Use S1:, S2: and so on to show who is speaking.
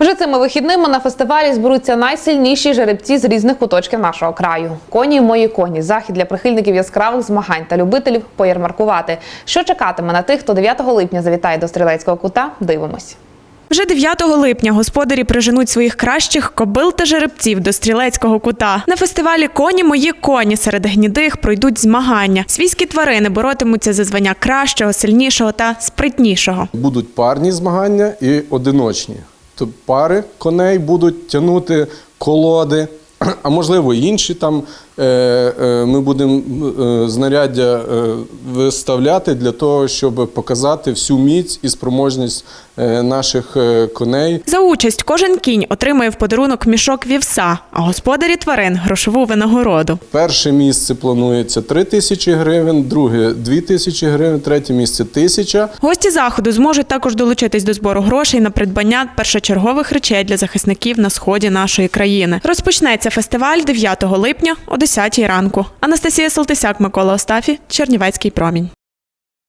S1: Вже цими вихідними на фестивалі зберуться найсильніші жеребці з різних куточків нашого краю. Коні мої коні. Захід для прихильників яскравих змагань та любителів поярмаркувати. Що чекатиме на тих, хто 9 липня завітає до стрілецького кута? Дивимось.
S2: Вже 9 липня господарі приженуть своїх кращих кобил та жеребців до стрілецького кута. На фестивалі Коні мої коні серед гнідих пройдуть змагання. Свійські тварини боротимуться за звання кращого, сильнішого та спритнішого.
S3: Будуть парні змагання і одиночні. Тобто пари коней будуть тягнути колоди, а можливо інші там е, е, ми будемо е, знаряддя виставляти для того, щоб показати всю міць і спроможність наших коней.
S2: За участь кожен кінь отримує в подарунок мішок вівса, а господарі тварин грошову винагороду.
S3: Перше місце планується 3 тисячі гривень, друге 2 тисячі гривень, третє місце 1000.
S2: Гості заходу зможуть також долучитись до збору грошей на придбання першочергових речей для захисників на сході нашої країни. Розпочнеться фестиваль 9 липня о 10 ранку. Анастасія Салтисяк, Микола Остафі, Чернівецький промінь.